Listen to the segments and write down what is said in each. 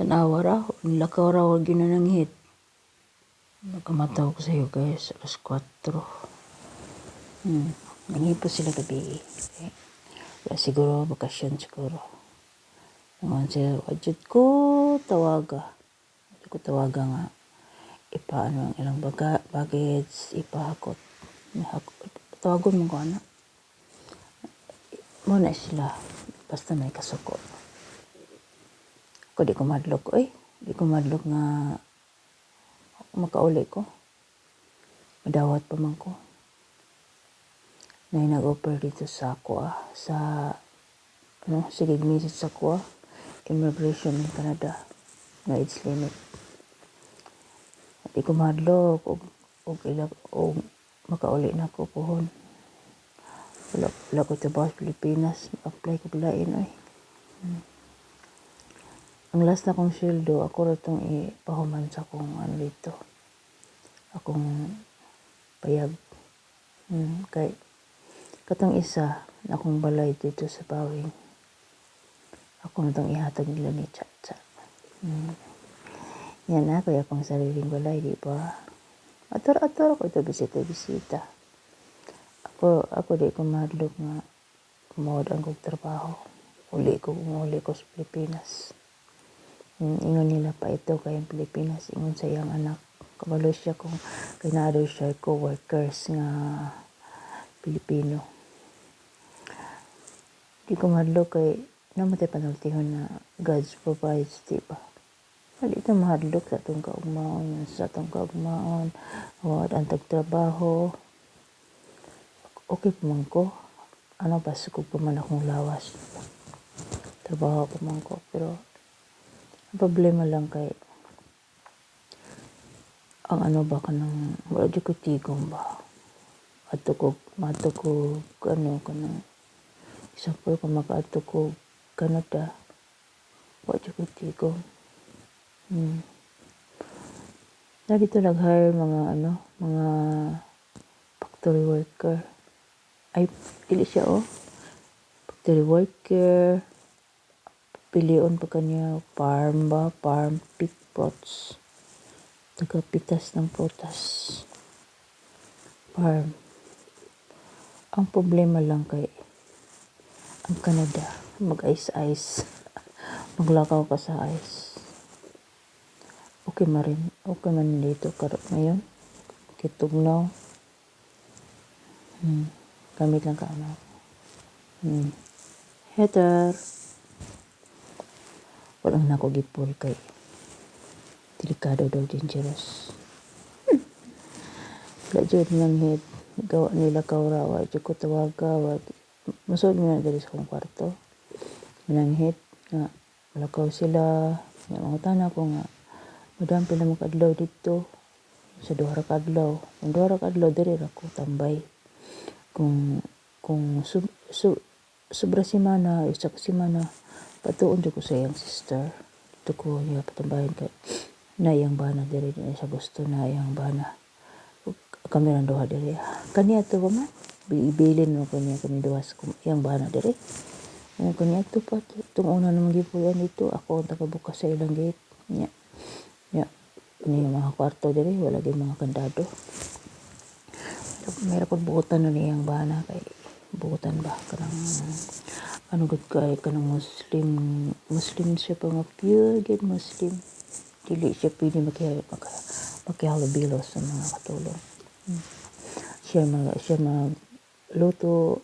Tanawa ra, lakaw ra wag yun na nanghit. Nagkamataw ko sa iyo guys, alas 4. Hmm. Nangipo sila gabi. Okay. Wala siguro, bakasyon siguro. Naman sila, wajud ko tawaga. Wajud ko tawaga nga. Ipaano ang ilang baga, baggage, ipahakot. Tawagon mo ko anak. Muna sila. Basta may kasuko. Ako di ko madlok. Uy, di ko madlok nga makauli ko. Madawat pa man ko. Na nag-offer dito sa ako ah, sa ano, sige message sa ako ah, immigration in Canada na age limit. Di ko madlok og og ilag og makauli na ko pohon. Wala, wala ko sa Pilipinas. Apply ko lain ay. Hmm. Ang last na kong sweldo, ako rin itong ipahuman sa kong ano dito. Akong payag. Hmm, kay katong isa na akong balay dito sa bawing. Ako na itong ihatag nila ni Chacha. Hmm. Yan na, kaya akong sariling balay, di ba? Ator-ator ako ito bisita-bisita. Ako, ako di ko madlog nga kumawad ang kong trabaho. Uli ko, uli ko sa Pilipinas. Ingon nila pa ito kayang Pilipinas. Ingon sa iyang anak. Kabalo siya kung kinado siya co-workers nga Pilipino. Di ko madlog kay namatay panultihon na God's provides, di ba? Ito mahadlok sa itong kaugmaon, sa itong kaugmaon, wad ang tagtrabaho. Okay pa man ko. Ano ba, sukog pa man akong lawas. Trabaho pa man ko, pero problema lang kay ang ano ba ka ng wala ko tigong ba? Ato ko mato ko ano ka ng isang po ko makaato ko Canada. Wala ko tigong. Hmm. na dito nag-hire mga ano mga factory worker. Ay dili siya oh. Factory worker pilion pa kanya farm ba? Farm pig pots. Tagapitas ng prutas farm. Ang problema lang kay ang Canada mag ice ice maglakaw ka sa ice. Okay man rin okay man dito karot ngayon kitugnaw hmm. gamit lang ka ano hmm. heater walang nako gipol kay delikado daw dangerous. Wala jud nang head. Gawa nila kawrawa. Jud ko tawaga wag masod mo na dali sa akong kwarto. Nang head nga malakaw sila. Nga mga tana ko nga madam pila mo kadlaw dito? Sa duha kadlaw. Ang duha kadlaw diri ra ko tambay. Kung kung sub, sub, sobra semana isa ka semana patuon ko sa iyang sister. Dito ko niya patambayan kay na iyang bana diri na siya gusto na iyang bana. Kami lang duha diri. Kaniya to ba man ibilin mo kaniya kami duha sa iyang bana diri. Ang kaniya to pa itong una naman gipuyan dito ako ang tagabukas sa ilang gate. Niya niya ni mga kwarto diri wala gyud mga kandado. Mayroon pag buutan na niyang bana kay buutan ba? Kanang ano gud kay kanang muslim muslim siya pa nga pure muslim. Dili siya pwede maki maki makihalubilo sa mga katulong. Hmm. siya mag siya mag luto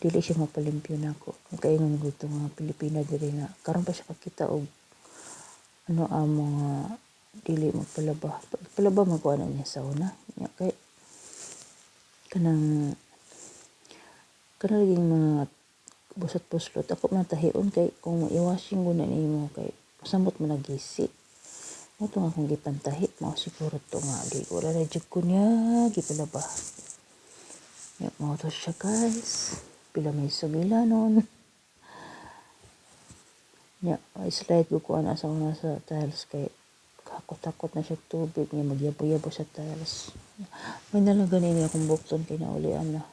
dili siya mapalimpyo na ako. Kaingon itong mga Pilipina diri na. Karon pa siya kakita og ano ang mga dili magpalaba. Palaba magkuha na niya sa una. Kay kanang kanang mga busot puslot ako man tahion kay kung iwashing ko na nimo kay masamot mo nagisi. Mo to nga akong gipantahi mao siguro to nga di wala na jud ko niya gipalaba ya mo to siya guys. Pila may sugila nun ya slide ko ko ana sa una sa tiles kay kakot-takot na siya tubig niya magyabo-yabo sa tiles. May nalaga nini akong bukton kay naulian na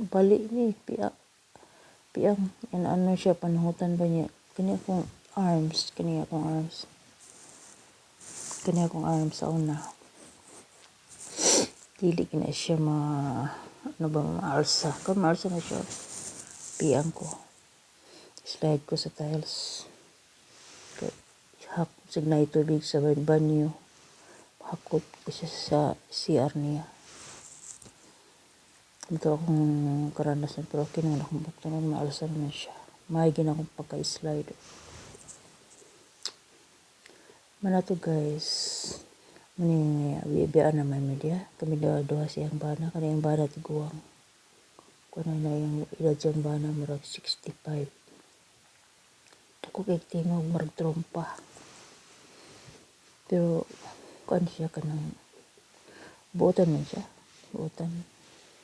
bali ni piya piyang yan ano siya panahutan ba niya? Kanya kung arms. Kani akong arms. Kani akong arms sa una. Dili gina siya ma ano ba maarsa. Kung maarsa na siya piyang ko. Slide ko sa tiles. Kay, hap signay tubig sa banyo. Hakot ko siya sa CR niya ito akong karanasan pero okay naman akong bukto naman maalsa naman siya may gina akong pagka-slide Manato guys, mani biyaan na may media. Kami daw duha siyang bana, kana yung bana tiguang. Kuna na yung edad siyang bana murag 65. Ako kay tingog murag trompa. Pero kuan siya kanang buotan man siya. Buotan.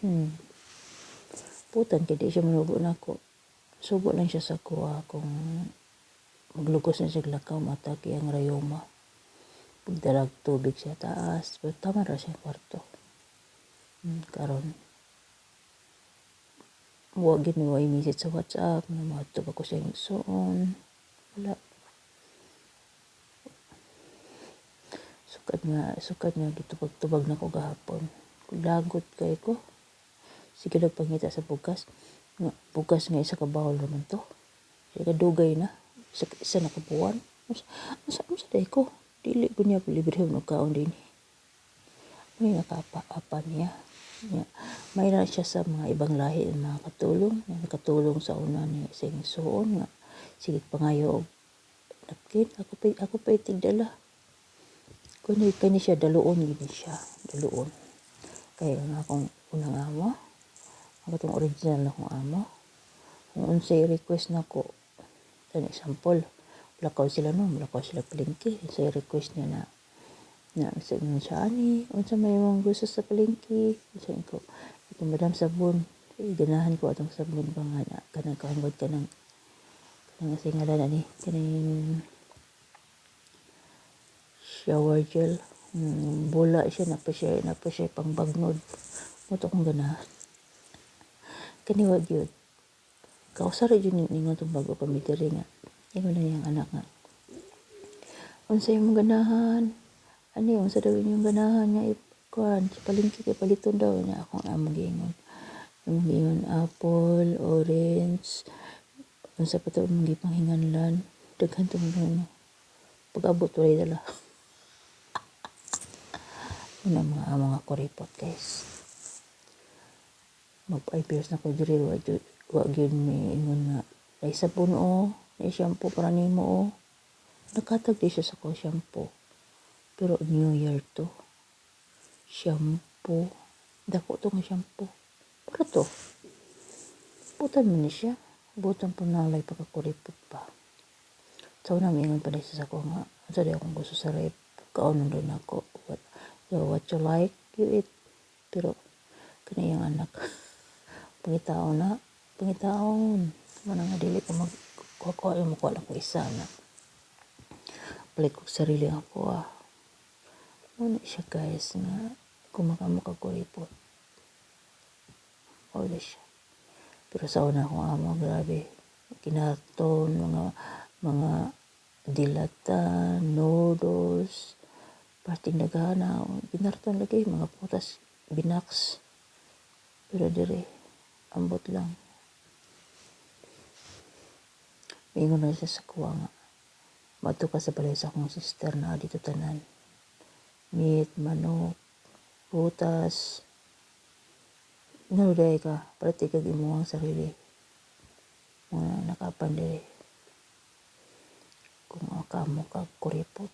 Hmm. Buotan kay di siya manubo na ako. Subo lang siya sa kuha kung maglugos na siya lakaw mataki ang rayoma. Pagdalag tubig siya taas. Pero tama ra siya kwarto. Hmm, karon. Wa mi way message sa WhatsApp na matubag ko siya yung suon wala. Sukat nga sukat nga gitubag-tubag na ko gahapon. Lagot kay ko sige lang pangita sa bugas. Nga bugas nga isa ka bawal naman to. Siya kadugay na. Sa isa na kabuwan asa asa asa day ko. Dili ko niya libre mo kaon din. May nakapa-apa niya. Niya may na siya sa mga ibang lahi na nakatulong. Na nakatulong sa una ni sing suon nga sige pangayo napkin. Ako pa ako pa itigdala kuno kani siya daluon gid siya. Daluon. Kaya nga akong unang amo ako tong original na akong amo kung unsay request nako An example, lakaw sila no, lakaw sila palengke. So, request niya na na sa inyo siya ani, unsa may mong gusto sa palengke. So, ko, ito madam sabon, ganahan ko atong sabon pa nga na, kanang kahangod ka ng kanang singalan ani, kanang shower gel. Hmm, bola siya, na pa siya, na pa siya pang bagnod. Muto kong ganahan. Kaniwag yun. Kausar yun ningon itong bago kami diri nga. Ingon na yung anak nga. Unsa yung ganahan? Ani unsa daw yung ganahan nga ikuan sa palengke kay paliton daw niya. Akong amo gingon yung gingon apple orange. Unsa pa to mong gipanghinganlan daghan to mo pag-abot wala dala. Una mga mga kuripot guys mag 5 years na ko diri wa wa gyud mi ingon nga ay sabon o ay shampoo para nimo o nakatag di siya sa ko shampoo. Pero new year to. Shampoo. Dako to nga shampoo. Para to. Butan mo ni siya. Butan po nalay pagkakuripot pa. So na mingon pa sa ko nga sa di akong gusto sa rep? Kaunon rin ako. What, so what you like you eat. Pero kaniyang anak pangitao na. Pangitaon man nga dili ko magkuha mo ko lang ko isa na balik ko sarili ako ah. Ano siya guys nga kumakamo ka ko report wala siya. Pero sa una akong amo grabe. Kinaton mga mga dilata noodles. Parting nagana binarton lagi mga putas binaks. Pero dire ambot lang Mingon na siya sa kuwa nga. Mato ka sa balay sa akong sister na dito tanan. Meat, manok, putas. Naruday ka, pati kag imuang sarili. Mga nakapan diri. Kung akamo ka kuripot.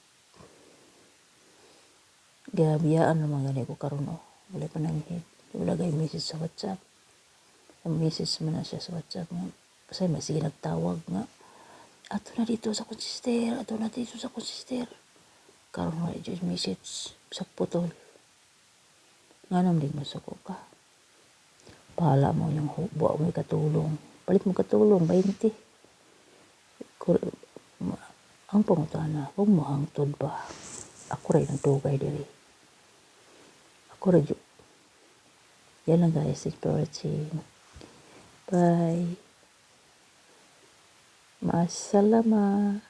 Gabiyaan naman gani ko karon oh. Wala pa nang hit. Wala message sa WhatsApp. Ang message man na siya sa WhatsApp nga. Kasi may sige nagtawag nga ato na dito sa konsister, ato na dito sa konsister. Karon wala dyan message sa putol. Nga naman din masuko ka. Pahala mo yung buwa mo katulong. Palit mo katulong, 20. Kur ang pangutana, huwag mo hangtod ba? Ako rin ang tugay diri. Ako rin Yan lang guys, exploring. Bye. Masalama.